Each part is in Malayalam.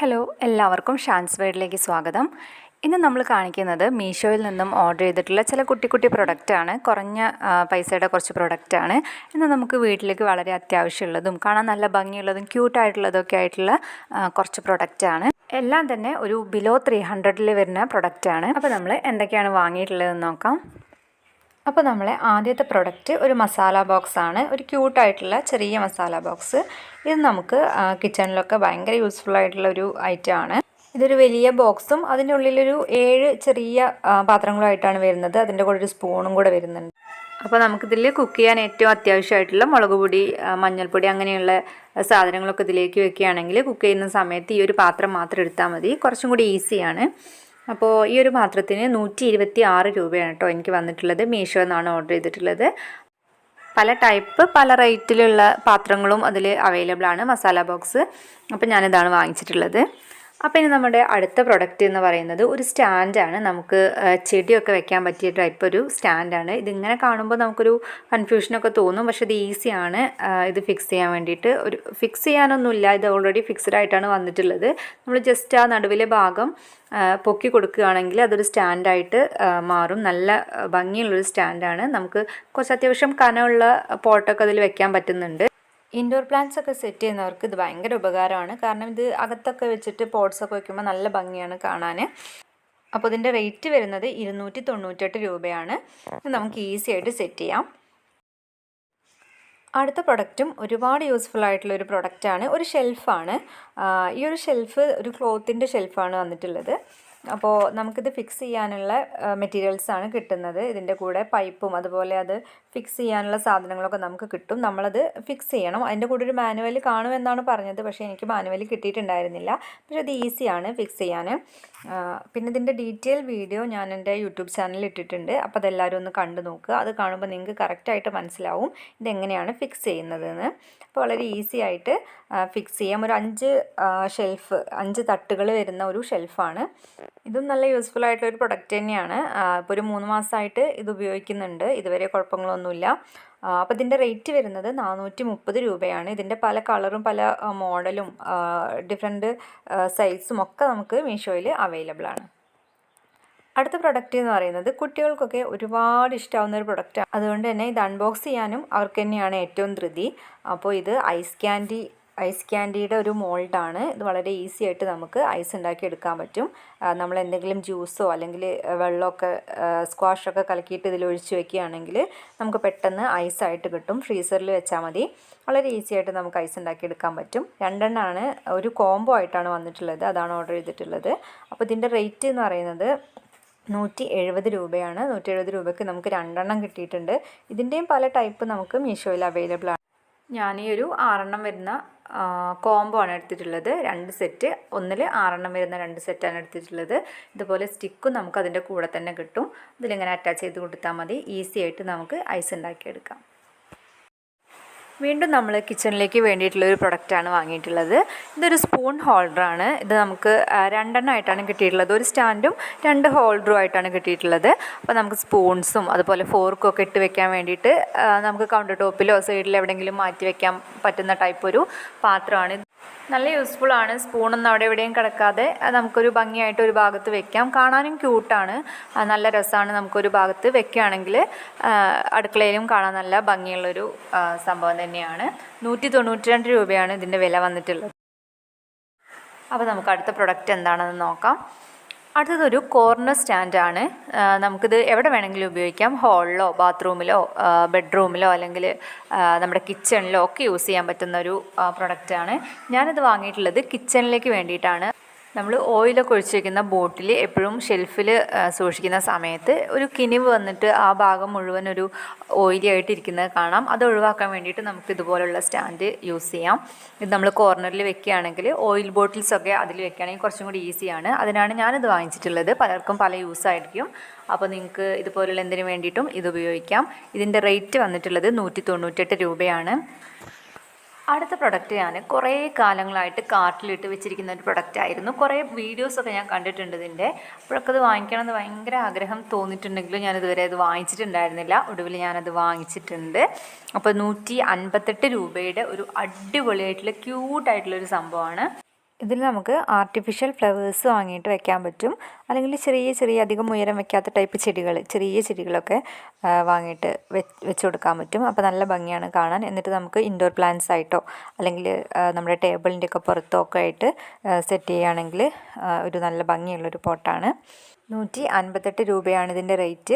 ഹലോ എല്ലാവർക്കും ഷാൻസ് വേർഡിലേക്ക് സ്വാഗതം. ഇന്ന് നമ്മൾ കാണിക്കുന്നത് മീഷോയിൽ നിന്നും ഓർഡർ ചെയ്തിട്ടുള്ള ചില കുട്ടി കുട്ടി പ്രൊഡക്റ്റാണ് കുറഞ്ഞ പൈസയുടെ കുറച്ച് പ്രൊഡക്റ്റാണ് ഇന്ന് നമുക്ക് വീട്ടിലേക്ക് വളരെ അത്യാവശ്യമുള്ളതും കാണാൻ നല്ല ഭംഗിയുള്ളതും ക്യൂട്ടായിട്ടുള്ളതൊക്കെ ആയിട്ടുള്ള കുറച്ച് പ്രൊഡക്റ്റാണ് എല്ലാം തന്നെ ഒരു ബിലോ ത്രീ ഹൺഡ്രഡിൽ വരുന്ന പ്രൊഡക്റ്റാണ് അപ്പോൾ നമ്മൾ എന്തൊക്കെയാണ് വാങ്ങിയിട്ടുള്ളതെന്ന് നോക്കാം. അപ്പോൾ നമ്മളെ ആദ്യത്തെ പ്രൊഡക്റ്റ് ഒരു മസാല ബോക്സ് ആണ്. ഒരു ക്യൂട്ടായിട്ടുള്ള ചെറിയ മസാല ബോക്സ് ഇത് നമുക്ക് കിച്ചണിലൊക്കെ ഭയങ്കര യൂസ്ഫുൾ ആയിട്ടുള്ള ഒരു ഐറ്റം ആണ്. ഇതൊരു വലിയ ബോക്സും അതിന്റെ ഉള്ളിലൊരു ഏഴ് ചെറിയ പാത്രങ്ങളുമായിട്ടാണ് വരുന്നത്. അതിന്റെ കൂടെ ഒരു സ്പൂണും കൂടെ വരുന്നുണ്ട്. അപ്പോൾ നമുക്കിതിൽ കുക്ക് ചെയ്യാൻ ഏറ്റവും അത്യാവശ്യമായിട്ടുള്ള മുളക് പൊടി മഞ്ഞൾപ്പൊടി അങ്ങനെയുള്ള സാധനങ്ങളൊക്കെ ഇതിലേക്ക് വെക്കുകയാണെങ്കിൽ കുക്ക് ചെയ്യുന്ന സമയത്ത് ഈ ഒരു പാത്രം മാത്രം എടുത്താൽ മതി. കുറച്ചും കൂടി ഈസിയാണ് അപ്പോൾ ഈ ഒരു പാത്രത്തിന് നൂറ്റി ഇരുപത്തി ആറ് രൂപയാണ് കേട്ടോ എനിക്ക് വന്നിട്ടുള്ളത്. മീഷോ എന്നാണ് ഓർഡർ ചെയ്തിട്ടുള്ളത്. പല ടൈപ്പ് പല റേറ്റിലുള്ള പാത്രങ്ങളും അതിൽ അവൈലബിൾ ആണ്. മസാല ബോക്സ് അപ്പോൾ ഞാനിതാണ് വാങ്ങിച്ചിട്ടുള്ളത്. അപ്പോൾ ഇനി നമ്മുടെ അടുത്ത പ്രൊഡക്റ്റ് എന്ന് പറയുന്നത് ഒരു സ്റ്റാൻഡാണ് നമുക്ക് ചെടിയൊക്കെ വെക്കാൻ പറ്റിയ ടൈപ്പ് ഒരു സ്റ്റാൻഡാണ് ഇതിങ്ങനെ കാണുമ്പോൾ നമുക്കൊരു കൺഫ്യൂഷനൊക്കെ തോന്നും. പക്ഷേ ഇത് ഈസിയാണ് ഇത് ഫിക്സ് ചെയ്യാൻ വേണ്ടിയിട്ട് ഒരു ഫിക്സ് ചെയ്യാനൊന്നുമില്ല. ഇത് ഓൾറെഡി ഫിക്സ്ഡ് ആയിട്ടാണ് വന്നിട്ടുള്ളത്. നമ്മൾ ജസ്റ്റ് ആ നടുവിലെ ഭാഗം പൊക്കി കൊടുക്കുകയാണെങ്കിൽ അതൊരു സ്റ്റാൻഡായിട്ട് മാറും. നല്ല ഭംഗിയുള്ളൊരു സ്റ്റാൻഡാണ് നമുക്ക് കുറച്ച് അത്യാവശ്യം കനമുള്ള പോട്ടൊക്കെ അതിൽ വെക്കാൻ പറ്റുന്നുണ്ട്. ഇൻഡോർ പ്ലാന്റ്സ് ഒക്കെ സെറ്റ് ചെയ്യുന്നവർക്ക് ഇത് ഭയങ്കര ഉപകാരമാണ്. കാരണം ഇത് അകത്തൊക്കെ വെച്ചിട്ട് പോട്ട്സ് ഒക്കെ വെക്കുമ്പോൾ നല്ല ഭംഗിയാണ് കാണാൻ അപ്പോൾ ഇതിന്റെ റേറ്റ് വരുന്നത് ഇരുന്നൂറ്റി തൊണ്ണൂറ്റെട്ട് രൂപയാണ് നമുക്ക് ഈസി ആയിട്ട് സെറ്റ് ചെയ്യാം. അടുത്ത പ്രൊഡക്റ്റും ഒരുപാട് യൂസ്ഫുൾ ആയിട്ടുള്ള ഒരു പ്രൊഡക്റ്റാണ്. ഒരു ഷെൽഫാണ്. ഈ ഒരു ഷെൽഫ് ഒരു ക്ലോത്തിന്റെ ഷെൽഫാണ് വന്നിട്ടുള്ളത്. അപ്പോൾ നമുക്കിത് ഫിക്സ് ചെയ്യാനുള്ള മെറ്റീരിയൽസാണ് കിട്ടുന്നത്. ഇതിന്റെ കൂടെ പൈപ്പും അതുപോലെ അത് ഫിക്സ് ചെയ്യാനുള്ള സാധനങ്ങളൊക്കെ നമുക്ക് കിട്ടും. നമ്മളത് ഫിക്സ് ചെയ്യണം. അതിന്റെ കൂടെ ഒരു മാനുവൽ കാണുമെന്നാണ് പറഞ്ഞത്. പക്ഷേ എനിക്ക് മാനുവൽ കിട്ടിയിട്ടുണ്ടായിരുന്നില്ല. പക്ഷേ അത് ഈസിയാണ് ഫിക്സ് ചെയ്യാൻ. പിന്നെ ഇതിന്റെ ഡീറ്റെയിൽ വീഡിയോ ഞാൻ എന്റെ യൂട്യൂബ് ചാനലിൽ ഇട്ടിട്ടുണ്ട്. അപ്പോൾ അതെല്ലാവരും ഒന്ന് കണ്ടു നോക്കുക. അത് കാണുമ്പോൾ നിങ്ങൾക്ക് കറക്റ്റായിട്ട് മനസ്സിലാവും ഇതെങ്ങനെയാണ് ഫിക്സ് ചെയ്യുന്നതെന്ന്. അപ്പോൾ വളരെ ഈസി ആയിട്ട് ഫിക്സ് ചെയ്യാം. ഒരു അഞ്ച് ഷെൽഫ് അഞ്ച് തട്ടുകൾ വരുന്ന ഒരു ഷെൽഫാണ് ഇതും നല്ല യൂസ്ഫുൾ ആയിട്ടുള്ള ഒരു പ്രൊഡക്റ്റ് തന്നെയാണ്. ഇപ്പോൾ ഒരു മൂന്ന് മാസമായിട്ട് ഇത് ഉപയോഗിക്കുന്നുണ്ട്. ഇതുവരെ കുഴപ്പങ്ങളൊന്നുമില്ല. അപ്പോൾ ഇതിന്റെ റേറ്റ് വരുന്നത് നാനൂറ്റി മുപ്പത് രൂപയാണ്. ഇതിന്റെ പല കളറും പല മോഡലും ഡിഫറെന്റ് സൈസും ഒക്കെ നമുക്ക് മീഷോയിൽ അവൈലബിൾ ആണ്. അടുത്ത പ്രൊഡക്റ്റ് എന്ന് പറയുന്നത് കുട്ടികൾക്കൊക്കെ ഒരുപാട് ഇഷ്ടമാവുന്ന ഒരു പ്രൊഡക്റ്റാണ് അതുകൊണ്ട് തന്നെ ഇത് അൺബോക്സ് ചെയ്യാനും അവർക്ക് തന്നെയാണ് ഏറ്റവും ധൃതി. അപ്പോൾ ഇത് ഐസ് ക്യാൻഡി ഐസ് ക്യാൻഡിയുടെ ഒരു മോൾഡാണ്. ഇത് വളരെ ഈസി ആയിട്ട് നമുക്ക് ഐസ് ഉണ്ടാക്കി എടുക്കാൻ പറ്റും നമ്മൾ എന്തെങ്കിലും ജ്യൂസോ അല്ലെങ്കിൽ വെള്ളമൊക്കെ സ്ക്വാഷൊക്കെ കലക്കിയിട്ട് ഇതിൽ ഒഴിച്ച് വെക്കുകയാണെങ്കിൽ നമുക്ക് പെട്ടെന്ന് ഐസായിട്ട് കിട്ടും. ഫ്രീസറിൽ വെച്ചാൽ മതി. വളരെ ഈസി ആയിട്ട് നമുക്ക് ഐസ് ഉണ്ടാക്കി എടുക്കാൻ പറ്റും. രണ്ടെണ്ണമാണ് ഒരു കോംബോ ആയിട്ടാണ് വന്നിട്ടുള്ളത്. അതാണ് ഓർഡർ ചെയ്തിട്ടുള്ളത്. അപ്പോൾ ഇതിന്റെ റേറ്റ് എന്ന് പറയുന്നത് നൂറ്റി എഴുപത് രൂപയാണ്. നൂറ്റി എഴുപത് രൂപയ്ക്ക് നമുക്ക് രണ്ടെണ്ണം കിട്ടിയിട്ടുണ്ട്. ഇതിന്റെയും പല ടൈപ്പ് നമുക്ക് മീഷോയിൽ അവൈലബിൾ ആണ്. ഞാൻ ഈ ഒരു ആറെണ്ണം വരുന്ന കോംബോ ആണ് എടുത്തിട്ടുള്ളത്. രണ്ട് സെറ്റ് ഒന്നിൽ ആറെണ്ണം വരുന്ന രണ്ട് സെറ്റാണ് എടുത്തിട്ടുള്ളത്. ഇതുപോലെ സ്റ്റിക്കും നമുക്ക് അതിന്റെ കൂടെ തന്നെ കിട്ടും. ഇതിലിങ്ങനെ അറ്റാച്ച് ചെയ്ത് കൊടുത്താൽ മതി. ഈസി ആയിട്ട് നമുക്ക് ഐസ് ഉണ്ടാക്കിയെടുക്കാം വീണ്ടും നമ്മൾ കിച്ചണിലേക്ക് വേണ്ടിയിട്ടുള്ള ഒരു പ്രൊഡക്റ്റാണ് വാങ്ങിയിട്ടുള്ളത്. ഇതൊരു സ്പൂൺ ഹോൾഡറാണ് ഇത് നമുക്ക് രണ്ടെണ്ണമായിട്ടാണ് കിട്ടിയിട്ടുള്ളത്. ഒരു സ്റ്റാൻഡും രണ്ട് ഹോൾഡറും ആയിട്ടാണ് കിട്ടിയിട്ടുള്ളത്. അപ്പോൾ നമുക്ക് സ്പൂൺസും അതുപോലെ ഫോർക്കും ഒക്കെ ഇട്ട് വെക്കാൻ വേണ്ടിയിട്ട് നമുക്ക് കൗണ്ടർ ടോപ്പിലോ സൈഡിൽ എവിടെയെങ്കിലും മാറ്റി വെക്കാൻ പറ്റുന്ന ടൈപ്പ് ഒരു പാത്രമാണ് നല്ല യൂസ്ഫുൾ ആണ്. സ്പൂണൊന്നും അവിടെ എവിടെയും കിടക്കാതെ. നമുക്കൊരു ഭംഗിയായിട്ട് ഒരു ഭാഗത്ത് വെക്കാം. കാണാനും ക്യൂട്ടാണ് നല്ല രസമാണ് നമുക്കൊരു ഭാഗത്ത് വെക്കുകയാണെങ്കിൽ അടുക്കളയിലും കാണാൻ നല്ല ഭംഗിയുള്ളൊരു സംഭവം തന്നെയാണ്. നൂറ്റി തൊണ്ണൂറ്റി രണ്ട് രൂപയാണ് ഇതിന്റെ വില വന്നിട്ടുള്ളത്. അപ്പോൾ നമുക്ക് അടുത്ത പ്രൊഡക്റ്റ് എന്താണെന്ന് നോക്കാം. അടുത്തതൊരു കോർണർ സ്റ്റാൻഡാണ് നമുക്കിത് എവിടെ വേണമെങ്കിലും ഉപയോഗിക്കാം. ഹാളിലോ ബാത്റൂമിലോ ബെഡ്റൂമിലോ അല്ലെങ്കിൽ നമ്മുടെ കിച്ചണിലോ ഒക്കെ യൂസ് ചെയ്യാൻ പറ്റുന്ന ഒരു പ്രൊഡക്റ്റാണ് ഞാനിത് വാങ്ങിയിട്ടുള്ളത് കിച്ചണിലേക്ക് വേണ്ടിയിട്ടാണ്. നമ്മൾ ഓയിലൊക്കെ ഒഴിച്ച് വയ്ക്കുന്ന ബോട്ടിൽ എപ്പോഴും ഷെൽഫിൽ സൂക്ഷിക്കുന്ന സമയത്ത് ഒരു കിനിവ് വന്നിട്ട് ആ ഭാഗം മുഴുവൻ ഒരു ഓയിലി ആയിട്ട് ഇരിക്കുന്നത് കാണാം. അത് ഒഴിവാക്കാൻ വേണ്ടിയിട്ട് നമുക്ക് ഇതുപോലുള്ള സ്റ്റാൻഡ് യൂസ് ചെയ്യാം. ഇത് നമ്മൾ കോർണറിൽ വെക്കുകയാണെങ്കിൽ ഓയിൽ ബോട്ടിൽസൊക്കെ അതിൽ വെക്കുകയാണെങ്കിൽ കുറച്ചും കൂടി ഈസിയാണ്. അതിനാണ് ഞാനിത് വാങ്ങിച്ചിട്ടുള്ളത്. പലർക്കും പല യൂസ് ആയിരിക്കും. അപ്പോൾ നിങ്ങൾക്ക് ഇതുപോലുള്ള എന്തിനു വേണ്ടിയിട്ടും ഇത് ഉപയോഗിക്കാം. ഇതിന്റെ റേറ്റ് വന്നിട്ടുള്ളത് നൂറ്റി തൊണ്ണൂറ്റെട്ട് രൂപയാണ്. അടുത്ത പ്രൊഡക്റ്റ് ഞാൻ കുറേ കാലങ്ങളായിട്ട് കാർട്ടിലിട്ട് വെച്ചിരിക്കുന്ന ഒരു പ്രൊഡക്റ്റ് ആയിരുന്നു. കുറേ വീഡിയോസൊക്കെ ഞാൻ കണ്ടിട്ടുണ്ട് ഇതിന്റെ. അപ്പോഴൊക്കെ അത് വാങ്ങിക്കണം എന്ന് ഭയങ്കര ആഗ്രഹം തോന്നിയിട്ടുണ്ടെങ്കിലും ഞാൻ ഇതുവരെ അത് വാങ്ങിച്ചിട്ടുണ്ടായിരുന്നില്ല. ഒടുവിൽ ഞാനത് വാങ്ങിച്ചിട്ടുണ്ട്. അപ്പോൾ നൂറ്റി അൻപത്തെട്ട് രൂപയുടെ ഒരു അടിപൊളിയായിട്ടുള്ള ക്യൂട്ടായിട്ടുള്ളൊരു സംഭവമാണ്. ഇതിൽ നമുക്ക് ആർട്ടിഫിഷ്യൽ ഫ്ലവേഴ്സ് വാങ്ങിയിട്ട് വെക്കാൻ പറ്റും. അല്ലെങ്കിൽ ചെറിയ ചെറിയ അധികം ഉയരം വെക്കാത്ത ടൈപ്പ് ചെടികൾ ചെറിയ ചെടികളൊക്കെ വാങ്ങിയിട്ട് വെച്ച് കൊടുക്കാൻ പറ്റും. അപ്പോൾ നല്ല ഭംഗിയാണ് കാണാൻ. എന്നിട്ട് നമുക്ക് ഇൻഡോർ പ്ലാന്റ്സ് ആയിട്ടോ അല്ലെങ്കിൽ നമ്മുടെ ടേബിളിന്റെ ഒക്കെ പുറത്തോ ഒക്കെ ആയിട്ട് സെറ്റ് ചെയ്യുകയാണെങ്കിൽ ഒരു നല്ല ഭംഗിയുള്ളൊരു പോട്ടാണ്. നൂറ്റി അൻപത്തെട്ട് രൂപയാണ് ഇതിന്റെ റേറ്റ്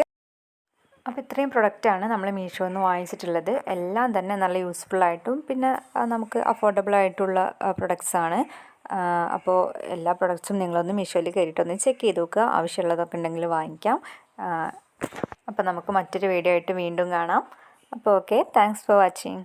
അപ്പോൾ ഇത്രയും പ്രൊഡക്റ്റാണ് നമ്മൾ മീഷോയിൽ നിന്ന് വാങ്ങിച്ചിട്ടുള്ളത്. എല്ലാം തന്നെ നല്ല യൂസ്ഫുൾ ആയിട്ടും പിന്നെ നമുക്ക് അഫോർഡബിൾ ആയിട്ടുള്ള പ്രൊഡക്ട്സാണ് അപ്പോൾ എല്ലാ പ്രൊഡക്ട്സും നിങ്ങളൊന്ന് മീഷോയിൽ കയറിയിട്ടൊന്ന് ചെക്ക് ചെയ്ത് നോക്കുക ആവശ്യമുള്ളതൊക്കെ ഉണ്ടെങ്കിൽ വാങ്ങിക്കാം. അപ്പോൾ നമുക്ക് മറ്റൊരു വീഡിയോ ആയിട്ട് വീണ്ടും കാണാം. അപ്പോൾ ഓക്കെ താങ്ക്സ് ഫോർ വാച്ചിങ്